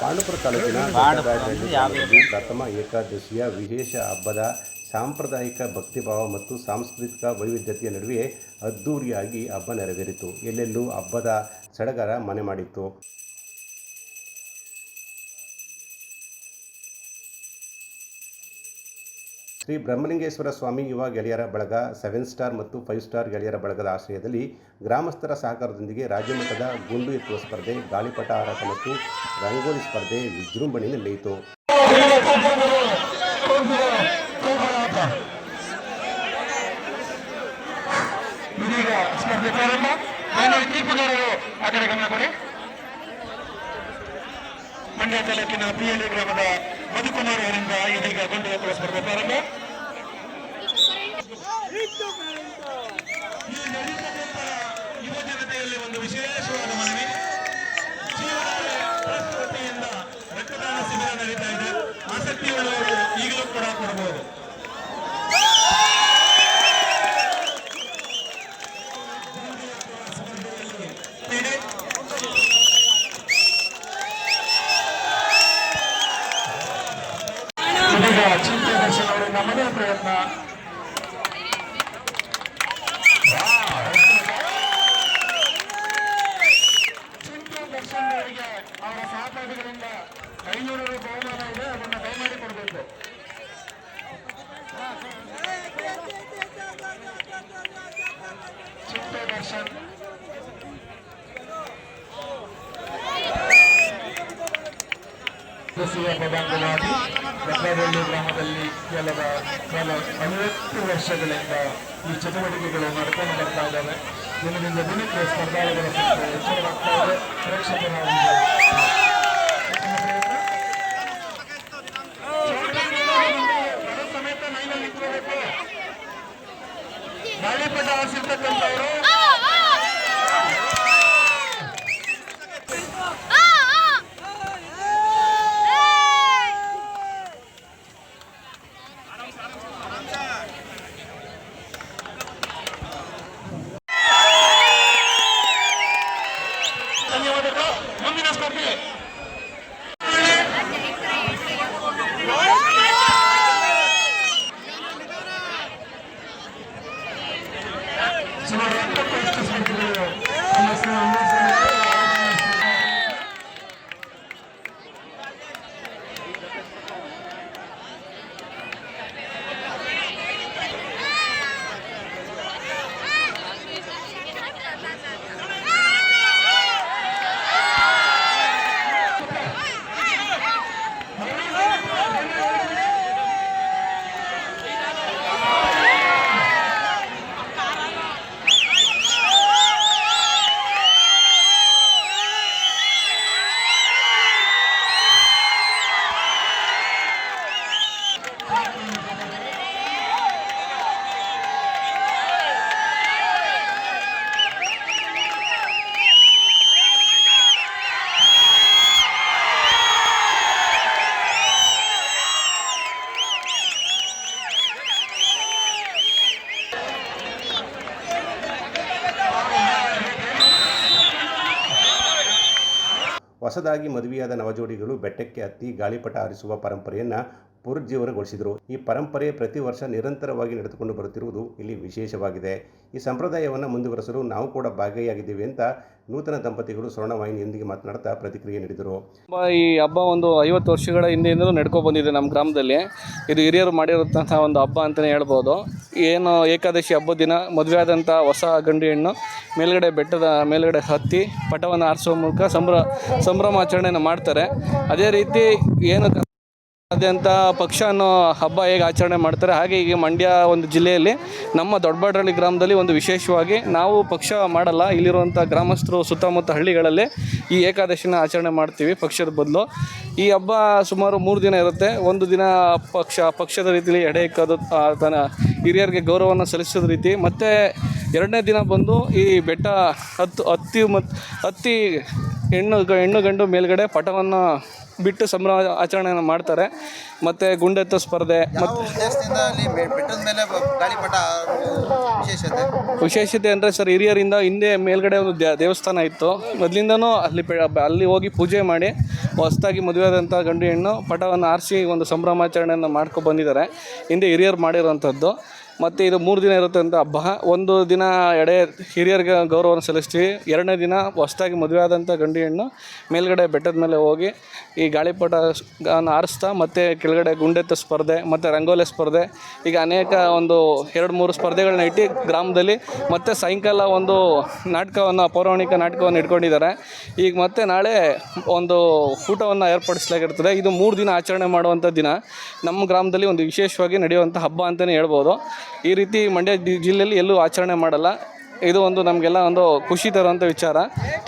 ಪಾಂಡುಪುರ ತಾಲೂಕಿನ ಪ್ರಥಮ ಏಕಾದಶಿಯ ವಿಶೇಷ ಹಬ್ಬದ ಸಾಂಪ್ರದಾಯಿಕ ಭಕ್ತಿಭಾವ ಮತ್ತು ಸಾಂಸ್ಕೃತಿಕ ವೈವಿಧ್ಯತೆಯ ನಡುವೆ ಅದ್ಧೂರಿಯಾಗಿ ಹಬ್ಬ ನೆರವೇರಿತು. ಎಲ್ಲೆಲ್ಲೂ ಹಬ್ಬದ ಸಡಗರ ಮನೆ ಮಾಡಿತ್ತು. ಶ್ರೀ ಬ್ರಹ್ಮಲಿಂಗೇಶ್ವರ ಸ್ವಾಮಿ ಯುವ ಗೆಳೆಯರ ಬಳಗ ಸೆವೆನ್ ಸ್ಟಾರ್ ಮತ್ತು ಫೈವ್ ಸ್ಟಾರ್ ಗೆಳೆಯರ ಬಳಗದ ಆಶ್ರಯದಲ್ಲಿ ಗ್ರಾಮಸ್ಥರ ಸಹಕಾರದೊಂದಿಗೆ ರಾಜ್ಯಮಟ್ಟದ ಗುಂಡು ಎತ್ತುವ ಸ್ಪರ್ಧೆ, ಗಾಳಿಪಟ ಹಾರಾಟ ಮತ್ತು ರಂಗೋಲಿ ಸ್ಪರ್ಧೆ ವಿಜೃಂಭಣೆ ನಡೆಯಿತು. ಮಂಡ್ಯ ತಾಲೂಕಿನ ಪಿಎಲ್ಇ ಗ್ರಾಮದ ಮಧುಕುಮಾರ್ ಅವರಿಂದ ಇದೀಗ ಗುಂಡು ಎತ್ತುವ ಸ್ಪರ್ಧೆ ಪ್ರಾರಂಭ ಈ ನಡೀತಕ್ಕಂಥ ಯುವ ಜನತೆಯಲ್ಲಿ ಒಂದು ವಿಶೇಷವಾದ ಮನವಿ ಜೀವನ ಟ್ರಸ್ಟ್ ವತಿಯಿಂದ ರಕ್ತದಾನ ಶಿಬಿರ ನಡೀತಾ ಇದೆ ಆಸಕ್ತಿಯುಳ್ಳವರು ಈಗಲೂ ಕೂಡ ಕೊಡಬಹುದು ನೀಡಿ ಇದೀಗ ಚಿಂತೆ ದರ್ಶನ್ ಅವರಿಂದ ಮನೆ ಪ್ರಯತ್ನ ಚಿಂತೆ ದರ್ಶನ್ ಅವರಿಗೆ ಅವರ ಸಹಪಾಠಿಗಳಿಂದ ಐನೂರು ರೂಪಾಯಿ ಬಹುಮಾನ ಇದೆ ಅದನ್ನು ದಯಮಾಡಿ ಕೊಡಬೇಕು ಚಿಂತೆ ದರ್ಶನ್ ಕೃಷಿಯ ಪದಾಂಗವಾಗಿ ಬೆಟ್ಟದಳ್ಳಿ ಗ್ರಾಮದಲ್ಲಿ ಕೆಲವ ಕೆಲ ಐವತ್ತು ವರ್ಷಗಳಿಂದ ಈ ಚಟುವಟಿಕೆಗಳು ನಡ್ಕೊಂಡು ಬರ್ತಾ ಇದ್ದಾವೆ. ದಿನದಿಂದ ದಿನಕ್ಕೆ ಸ್ಪರ್ಧಾಳುಗಳ ಸಂಖ್ಯೆ ಹೆಚ್ಚಳವಾಗ್ತಾ ಹೊಸದಾಗಿ ಮದುವೆಯಾದ ನವಜೋಡಿಗಳು ಬೆಟ್ಟಕ್ಕೆ ಹತ್ತಿ ಗಾಳಿಪಟ ಹಾರಿಸುವ ಪರಂಪರೆಯನ್ನು ಪುನರುಜ್ಜೀವನಗೊಳಿಸಿದರು ಈ ಪರಂಪರೆ ಪ್ರತಿ ವರ್ಷ ನಿರಂತರವಾಗಿ ನಡೆದುಕೊಂಡು ಬರುತ್ತಿರುವುದು ಇಲ್ಲಿ ವಿಶೇಷವಾಗಿದೆ. ಈ ಸಂಪ್ರದಾಯವನ್ನು ಮುಂದುವರೆಸಲು ನಾವು ಕೂಡ ಭಾಗಿಯಾಗಿದ್ದೀವಿ ಅಂತ ನೂತನ ದಂಪತಿಗಳು ಸ್ವರ್ಣವಾಹಿನಿಯೊಂದಿಗೆ ಮಾತನಾಡ್ತಾ ಪ್ರತಿಕ್ರಿಯೆ ನೀಡಿದರು. ಈ ಹಬ್ಬ ಒಂದು ಐವತ್ತು ವರ್ಷಗಳ ಹಿಂದೆಯಿಂದಲೂ ನಡ್ಕೊ ಬಂದಿದೆ ನಮ್ಮ ಗ್ರಾಮದಲ್ಲಿ. ಇದು ಹಿರಿಯರು ಮಾಡಿರುವಂತಹ ಒಂದು ಹಬ್ಬ ಅಂತಲೇ ಹೇಳ್ಬೋದು. ಏನು ಏಕಾದಶಿ ಹಬ್ಬದ ದಿನ, ಮದುವೆ ಆದಂಥ ಹೊಸ ಗಂಡು ಹೆಣ್ಣು, ಮೇಲ್ಗಡೆ ಬೆಟ್ಟದ, ಮೇಲ್ಗಡೆ ಹತ್ತಿ, ಪಟವನ್ನು ಆರಿಸುವ ಮೂಲಕ ಸಂಭ್ರ, ಸಂಭ್ರಮಾಚರಣೆಯನ್ನು ಮಾಡ್ತಾರೆ. ಅದೇ ರೀತಿ ಏನು ಆದ್ಯಂತ ಪಕ್ಷ ಅನ್ನೋ ಹಬ್ಬ ಹೇಗೆ ಆಚರಣೆ ಮಾಡ್ತಾರೆ, ಹಾಗೆ ಈಗ ಮಂಡ್ಯ ಒಂದು ಜಿಲ್ಲೆಯಲ್ಲಿ ನಮ್ಮ ದೊಡ್ಡಬಾಡ್ರಳ್ಳಿ ಗ್ರಾಮದಲ್ಲಿ ಒಂದು ವಿಶೇಷವಾಗಿ ನಾವು ಪಕ್ಷ ಮಾಡಲ್ಲ ಇಲ್ಲಿರುವಂಥ ಗ್ರಾಮಸ್ಥರು ಸುತ್ತಮುತ್ತ ಹಳ್ಳಿಗಳಲ್ಲಿ ಈ ಏಕಾದಶಿನ ಆಚರಣೆ ಮಾಡ್ತೀವಿ ಪಕ್ಷದ ಬದಲು. ಈ ಹಬ್ಬ ಸುಮಾರು ಮೂರು ದಿನ ಇರುತ್ತೆ, ಒಂದು ದಿನ ಪಕ್ಷ, ಪಕ್ಷದ ರೀತಿಯಲ್ಲಿ ಎಡೆ ಇಕ್ಕೋದು ತನ್ನ ಹಿರಿಯರಿಗೆ ಗೌರವವನ್ನು ಸಲ್ಲಿಸೋದ ರೀತಿ. ಮತ್ತು ಎರಡನೇ ದಿನ ಬಂದು ಈ ಬೆಟ್ಟ ಹತ್ತು, ಹತ್ತಿ ಮತ್ತು ಹತ್ತಿ ಹೆಣ್ಣು ಹೆಣ್ಣು ಗಂಡು ಮೇಲ್ಗಡೆ ಪಟವನ್ನು ಬಿಟ್ಟು ಸಂಭ್ರಮ ಆಚರಣೆಯನ್ನು ಮಾಡ್ತಾರೆ. ಮತ್ತು ಗುಂಡೆತ್ತ ಸ್ಪರ್ಧೆ ಮತ್ತು ವಿಶೇಷತೆ? ವಿಶೇಷತೆ ಅಂದರೆ ಸರ್ ಹಿರಿಯರಿಂದ ಹಿಂದೆ ಮೇಲ್ಗಡೆ ಒಂದು ದೇವಸ್ಥಾನ ಇತ್ತು. ಮೊದಲಿಂದನೂ ಅಲ್ಲಿ ಅಲ್ಲಿ ಹೋಗಿ ಪೂಜೆ ಮಾಡಿ ಹೊಸ್ದಾಗಿ ಮದುವೆಯಾದಂಥ ಗಂಡು ಹೆಣ್ಣು ಪಟವನ್ನು ಆರಿಸಿ ಒಂದು ಸಂಭ್ರಮಾಚರಣೆಯನ್ನು ಮಾಡ್ಕೊ ಬಂದಿದ್ದಾರೆ. ಹಿಂದೆ ಹಿರಿಯರು ಮಾಡಿರೋವಂಥದ್ದು. ಮತ್ತು ಇದು ಮೂರು ದಿನ ಇರುತ್ತೆ ಅಂತ ಹಬ್ಬ. ಒಂದು ದಿನ ಎಡೆ ಹಿರಿಯರಿಗೆ ಗೌರವವನ್ನು ಸಲ್ಲಿಸ್ತೀವಿ. ಎರಡನೇ ದಿನ ಹೊಸ್ದಾಗಿ ಮದುವೆ ಆದಂಥ ಗಂಡು ಹೆಣ್ಣು ಮೇಲ್ಗಡೆ ಬೆಟ್ಟದ ಮೇಲೆ ಹೋಗಿ ಈ ಗಾಳಿಪಟ ಆರಿಸ್ತಾ ಮತ್ತು ಕೆಳಗಡೆ ಗುಂಡೆತ್ತ ಸ್ಪರ್ಧೆ, ಮತ್ತು ರಂಗೋಲಿ ಸ್ಪರ್ಧೆ, ಈಗ ಅನೇಕ ಒಂದು ಎರಡು ಮೂರು ಸ್ಪರ್ಧೆಗಳನ್ನ ಇಟ್ಟು ಗ್ರಾಮದಲ್ಲಿ ಮತ್ತು ಸಾಯಂಕಾಲ ಒಂದು ನಾಟಕವನ್ನು, ಪೌರಾಣಿಕ ನಾಟಕವನ್ನು ಇಟ್ಕೊಂಡಿದ್ದಾರೆ. ಈಗ ಮತ್ತೆ ನಾಳೆ ಒಂದು ಊಟವನ್ನು ಏರ್ಪಡಿಸಲಾಗಿರ್ತದೆ. ಇದು ಮೂರು ದಿನ ಆಚರಣೆ ಮಾಡುವಂಥ ದಿನ. ನಮ್ಮ ಗ್ರಾಮದಲ್ಲಿ ಒಂದು ವಿಶೇಷವಾಗಿ ನಡೆಯುವಂಥ ಹಬ್ಬ ಅಂತಲೇ ಹೇಳ್ಬೋದು. ಈ ರೀತಿ ಮಂಡ್ಯ ಜಿಲ್ಲೆಯಲ್ಲಿ ಎಲ್ಲೂ ಆಚರಣೆ ಮಾಡಲ್ಲ. ಇದು ಒಂದು ನಮಗೆಲ್ಲ ಒಂದು ಖುಷಿ ತರುವಂಥ ವಿಚಾರ.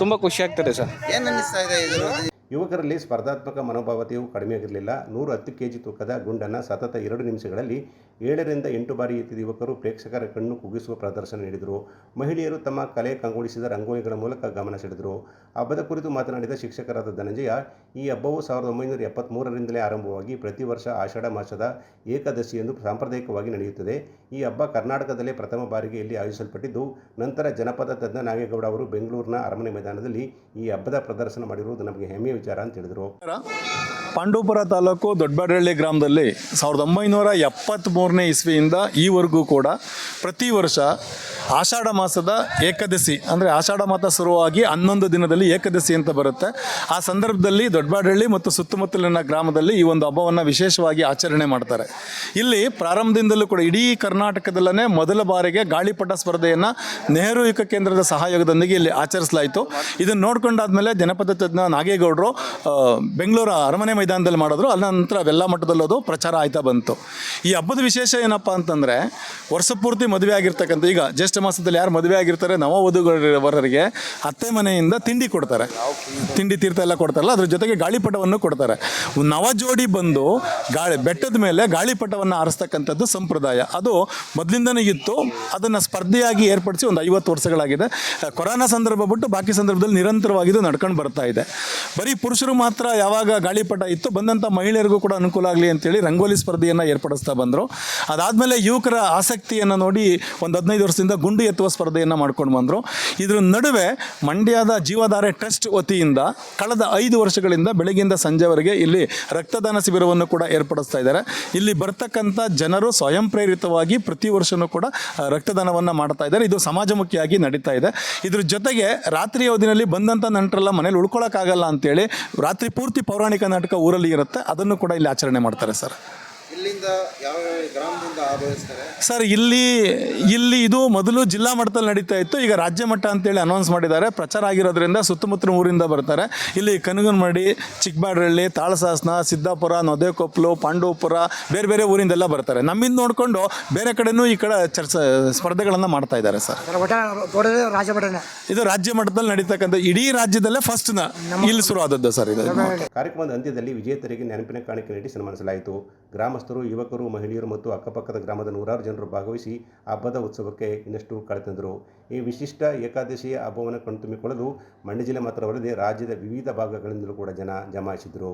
ತುಂಬ ಖುಷಿ ಆಗ್ತದೆ ಸರ್. ಏನು ಅನ್ನಿಸ್ತಾ ಇದೆ ಇದು ಯುವಕರಲ್ಲಿ ಸ್ಪರ್ಧಾತ್ಮಕ ಮನೋಭಾವತೆಯು ಕಡಿಮೆಯಾಗಿರಲಿಲ್ಲ ನೂರ ಹತ್ತು ಕೆಜಿ ತೂಕದ ಗುಂಡನ್ನು ಸತತ ಎರಡು ನಿಮಿಷಗಳಲ್ಲಿ ಏಳರಿಂದ ಎಂಟು ಬಾರಿ ಎತ್ತಿದ ಯುವಕರು ಪ್ರೇಕ್ಷಕರ ಕಣ್ಣು ಕುಗ್ಗಿಸುವ ಪ್ರದರ್ಶನ ನೀಡಿದರು. ಮಹಿಳೆಯರು ತಮ್ಮ ಕಲೆ ಕಂಗೊಳಿಸಿದ ರಂಗೋಲಿಗಳ ಮೂಲಕ ಗಮನ ಸೆಳೆದರು. ಹಬ್ಬದ ಕುರಿತು ಮಾತನಾಡಿದ ಶಿಕ್ಷಕರಾದ ಧನಂಜಯ, ಈ ಹಬ್ಬವು ಸಾವಿರದ ಒಂಬೈನೂರ ಎಪ್ಪತ್ತ್ಮೂರರಿಂದಲೇ ಆರಂಭವಾಗಿ ಪ್ರತಿ ವರ್ಷ ಆಷಾಢ ಮಾಸದ ಏಕಾದಶಿಯಂದು ಸಾಂಪ್ರದಾಯಿಕವಾಗಿ ನಡೆಯುತ್ತದೆ. ಈ ಹಬ್ಬ ಕರ್ನಾಟಕದಲ್ಲೇ ಪ್ರಥಮ ಬಾರಿಗೆ ಇಲ್ಲಿ ಆಯೋಜಿಸಲ್ಪಟ್ಟಿದ್ದು, ನಂತರ ಜನಪದ ತಜ್ಞ ನಾಗೇಗೌಡ ಅವರು ಬೆಂಗಳೂರಿನ ಅರಮನೆ ಮೈದಾನದಲ್ಲಿ ಈ ಹಬ್ಬದ ಪ್ರದರ್ಶನ ಮಾಡಿರುವುದು ನಮಗೆ ಹೆಮ್ಮೆಯ ವಿಚಾರ ಅಂತ ಹೇಳಿದರು. ಪಾಂಡವಪುರ ತಾಲೂಕು ದೊಡ್ಡಬಾಡಹಳ್ಳಿ ಗ್ರಾಮದಲ್ಲಿ ಸಾವಿರದ ಒಂಬೈನೂರ ಎಪ್ಪತ್ತ್ಮೂರನೇ ಇಸ್ವಿಯಿಂದ ಈವರೆಗೂ ಕೂಡ ಪ್ರತಿ ವರ್ಷ ಆಷಾಢ ಮಾಸದ ಏಕಾದಶಿ, ಅಂದರೆ ಆಷಾಢ ಮಾತ ಶುರುವಾಗಿ ಹನ್ನೊಂದು ದಿನದಲ್ಲಿ ಏಕಾದಶಿ ಅಂತ ಬರುತ್ತೆ. ಆ ಸಂದರ್ಭದಲ್ಲಿ ದೊಡ್ಡಬಾಡಹಳ್ಳಿ ಮತ್ತು ಸುತ್ತಮುತ್ತಲಿನ ಗ್ರಾಮದಲ್ಲಿ ಈ ಒಂದು ಹಬ್ಬವನ್ನು ವಿಶೇಷವಾಗಿ ಆಚರಣೆ ಮಾಡ್ತಾರೆ. ಇಲ್ಲಿ ಪ್ರಾರಂಭದಿಂದಲೂ ಕೂಡ ಇಡೀ ಕರ್ನಾಟಕದಲ್ಲೇ ಮೊದಲ ಬಾರಿಗೆ ಗಾಳಿಪಟ ಸ್ಪರ್ಧೆಯನ್ನು ನೆಹರು ಯುವಕ ಕೇಂದ್ರದ ಸಹಯೋಗದೊಂದಿಗೆ ಇಲ್ಲಿ ಆಚರಿಸಲಾಯಿತು. ಇದನ್ನು ನೋಡ್ಕೊಂಡಾದ್ಮೇಲೆ ಜನಪದ ತಜ್ಞ ನಾಗೇಗೌಡರು ಬೆಂಗಳೂರು ಅರಮನೆ ಮೈದಾನದಲ್ಲಿ ಮಾಡಿದ್ರು ಅಲ್ಲ ನಂತರ ಅವೆಲ್ಲ ಮಟ್ಟದಲ್ಲಿ ಅದು ಪ್ರಚಾರ ಆಯ್ತಾ ಬಂತು. ಈ ಹಬ್ಬದ ವಿಶೇಷ ಏನಪ್ಪ ಅಂತಂದರೆ ವರ್ಷ ಪೂರ್ತಿ ಮದುವೆ ಆಗಿರ್ತಕ್ಕಂಥ, ಈಗ ಜ್ಯೇಷ್ಠ ಮಾಸದಲ್ಲಿ ಯಾರು ಮದುವೆ ಆಗಿರ್ತಾರೆ ನವವಧುವರರಿಗೆ ಅತ್ತೆ ಮನೆಯಿಂದ ತಿಂಡಿ ಕೊಡ್ತಾರೆ. ತಿಂಡಿ ತೀರ್ಥ ಎಲ್ಲ ಕೊಡ್ತಾರಲ್ಲ, ಅದ್ರ ಜೊತೆಗೆ ಗಾಳಿಪಟವನ್ನು ಕೊಡ್ತಾರೆ. ನವ ಜೋಡಿ ಬಂದು ಗಾಳಿ, ಬೆಟ್ಟದ ಮೇಲೆ ಗಾಳಿಪಟವನ್ನು ಆರಿಸ್ತಕ್ಕಂಥದ್ದು ಸಂಪ್ರದಾಯ. ಅದು ಮೊದಲಿಂದನೇ ಇತ್ತು, ಅದನ್ನು ಸ್ಪರ್ಧೆಯಾಗಿ ಏರ್ಪಡಿಸಿ ಒಂದು ಐವತ್ತು ವರ್ಷಗಳಾಗಿದೆ. ಕೊರೋನಾ ಸಂದರ್ಭ ಬಿಟ್ಟು ಬಾಕಿ ಸಂದರ್ಭದಲ್ಲಿ ನಿರಂತರವಾಗಿ ಇದು ನಡ್ಕೊಂಡು ಬರ್ತಾ ಇದೆ. ಬರೀ ಪುರುಷರು ಮಾತ್ರ ಯಾವಾಗ ಗಾಳಿಪಟ ಇತ್ತು ಬಂದಂಥ ಮಹಿಳೆಯರಿಗೂ ಕೂಡ ಅನುಕೂಲ ಆಗಲಿ ಅಂತೇಳಿ ರಂಗೋಲಿ ಸ್ಪರ್ಧೆಯನ್ನು ಏರ್ಪಡಿಸ್ತಾ ಬಂದರು. ಅದಾದಮೇಲೆ ಯುವಕರ ಆಸಕ್ತಿಯನ್ನು ನೋಡಿ ಒಂದು ಹದಿನೈದು ವರ್ಷದಿಂದ ಗುಂಡು ಎತ್ತುವ ಸ್ಪರ್ಧೆಯನ್ನು ಮಾಡ್ಕೊಂಡು ಬಂದರು. ಇದ್ರ ನಡುವೆ ಮಂಡ್ಯದ ಜೀವಧಾರೆ ಟ್ರಸ್ಟ್ ವತಿಯಿಂದ ಕಳೆದ ಐದು ವರ್ಷಗಳಿಂದ ಬೆಳಗ್ಗೆಯಿಂದ ಸಂಜೆವರೆಗೆ ಇಲ್ಲಿ ರಕ್ತದಾನ ಶಿಬಿರವನ್ನು ಕೂಡ ಏರ್ಪಡಿಸ್ತಾ ಇದ್ದಾರೆ. ಇಲ್ಲಿ ಬರ್ತಕ್ಕಂಥ ಜನರು ಸ್ವಯಂ ಪ್ರೇರಿತವಾಗಿ ಪ್ರತಿ ವರ್ಷವೂ ಕೂಡ ರಕ್ತದಾನವನ್ನು ಮಾಡ್ತಾ ಇದ್ದಾರೆ. ಇದು ಸಮಾಜಮುಖಿಯಾಗಿ ನಡೀತಾ ಇದೆ. ಇದ್ರ ಜೊತೆಗೆ ರಾತ್ರಿ ಅವಧಿನಲ್ಲಿ ಬಂದಂಥ ನಂಟರೆಲ್ಲ ಮನೇಲಿ ಉಳ್ಕೊಳ್ಳೋಕ್ಕಾಗಲ್ಲ ಅಂತೇಳಿ ರಾತ್ರಿ ಪೂರ್ತಿ ಪೌರಾಣಿಕ ನಾಟಕ ಊರಲ್ಲಿ ಇರುತ್ತೆ ಅದನ್ನು ಕೂಡ ಇಲ್ಲಿ ಆಚರಣೆ ಮಾಡ್ತಾರೆ ಸರ್. ಇಲ್ಲಿಂದ ಯಾವ ಯಾವ ಗ್ರಾಮದಿಂದ ಸರ್ ಇಲ್ಲಿ ಇಲ್ಲಿ ಇದು ಮೊದಲು ಜಿಲ್ಲಾ ಮಟ್ಟದಲ್ಲಿ ನಡೀತಾ ಇತ್ತು. ಈಗ ರಾಜ್ಯ ಮಟ್ಟ ಅಂತೇಳಿ ಅನೌನ್ಸ್ ಮಾಡಿದ್ದಾರೆ. ಪ್ರಚಾರ ಆಗಿರೋದ್ರಿಂದ ಸುತ್ತಮುತ್ತಲ ಊರಿಂದ ಬರ್ತಾರೆ. ಇಲ್ಲಿ ಕನಗನಮಡಿ ಚಿಕ್ಕಬಾಡ್ರಳ್ಳಿ ತಾಳಸಾಸನ ಸಿದ್ದಾಪುರ ನೊದೇಕೊಪ್ಲು ಪಾಂಡವಪುರ ಬೇರೆ ಬೇರೆ ಊರಿಂದೆಲ್ಲ ಬರ್ತಾರೆ. ನಮ್ಮಿಂದ ನೋಡಿಕೊಂಡು ಬೇರೆ ಕಡೆನೂ ಈ ಕಡೆ ಚರ್ಚ ಸ್ಪರ್ಧೆಗಳನ್ನು ಮಾಡ್ತಾ ಇದ್ದಾರೆ ಸರ್. ಇದು ರಾಜ್ಯ ಮಟ್ಟದಲ್ಲಿ ನಡೀತಕ್ಕಂಥ ಇಡೀ ರಾಜ್ಯದಲ್ಲೇ ಫಸ್ಟ್ ಇಲ್ಲಿ ಶುರು ಆದದ್ದು ಸರ್ ಇದು. ಕಾರ್ಯಕ್ರಮದ ಅಂತ್ಯದಲ್ಲಿ ವಿಜೇತರಿಗೆ ನೆನಪಿನ ಕಾಣಿಕೆ ನೀಡಿ ಸನ್ಮಾನಿಸಲಾಯಿತು. ಗ್ರಾಮಸ್ಥರು ಯುವಕರು ಮಹಿಳೆಯರು ಮತ್ತು ಅಕ್ಕಪಕ್ಕದ ಗ್ರಾಮದ ನೂರಾರು ಜನರು ಭಾಗವಹಿಸಿ ಹಬ್ಬದ ಉತ್ಸವಕ್ಕೆ ಇನ್ನಷ್ಟು ಕಳೆತಂದರು ಈ ವಿಶಿಷ್ಟ ಏಕಾದಶಿಯ ಹಬ್ಬವನ್ನು ಕಣ್ತುಂಬಿಕೊಳ್ಳಲು ಮಂಡ್ಯ ಜಿಲ್ಲೆ ಮಾತ್ರವಲ್ಲದೆ ರಾಜ್ಯದ ವಿವಿಧ ಭಾಗಗಳಿಂದಲೂ ಕೂಡ ಜನ ಜಮಾಯಿಸಿದರು